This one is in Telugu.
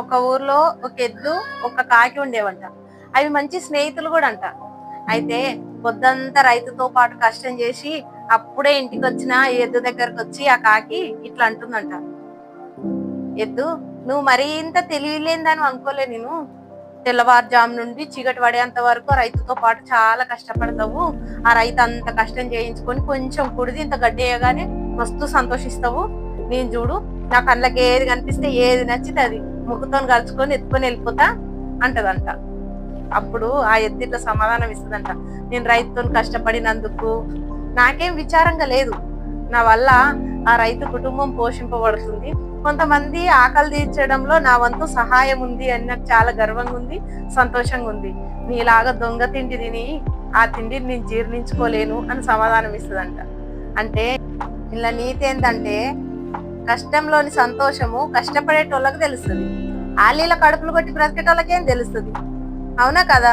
ఒక ఊర్లో ఒక ఎద్దు ఒక కాకి ఉండేవంట. అవి మంచి స్నేహితులు కూడా అంట. అయితే పొద్దంతా రైతుతో పాటు కష్టం చేసి అప్పుడే ఇంటికి వచ్చిన ఎద్దు దగ్గరకు వచ్చి ఆ కాకి ఇట్లా అంటుందంట. ఎద్దు నువ్వు మరీ ఇంత తెలియలేదని అనుకోలే నేను. తెల్లవారుజాము నుండి చీకటి పడేంత వరకు రైతుతో పాటు చాలా కష్టపడతావు. ఆ రైతు అంత కష్టం చేయించుకొని కొంచెం కుడిది ఇంత గడ్డి వేయగానే మస్తు సంతోషిస్తావు. నేను చూడు నా కళ్ళకి ఏది కనిపిస్తే ఏది నచ్చితే అది ముక్కుతో కలుచుకొని ఎత్తుకొని వెళ్ళిపోతా అంటదంట. అప్పుడు ఆ ఎద్దు ఇట్లా సమాధానం ఇస్తుందంట. నేను రైతుతో కష్టపడినందుకు నాకేం విచారంగా లేదు. నా వల్ల ఆ రైతు కుటుంబం పోషింపబడుతుంది. కొంతమంది ఆకలి తీర్చడంలో నా వంతు సహాయం ఉంది అని నాకు చాలా గర్వంగా ఉంది సంతోషంగా ఉంది. నీలాగా దొంగ తిండి తిని ఆ తిండిని నేను జీర్ణించుకోలేను అని సమాధానం ఇస్తుందంట. అంటే ఇలా నీతి ఏంటంటే కష్టంలోని సంతోషము కష్టపడేటోళ్ళకి తెలుస్తుంది. ఆలీల కడుపులు కొట్టి బ్రతికేటోళ్ళకేం తెలుస్తుంది? అవునా కదా?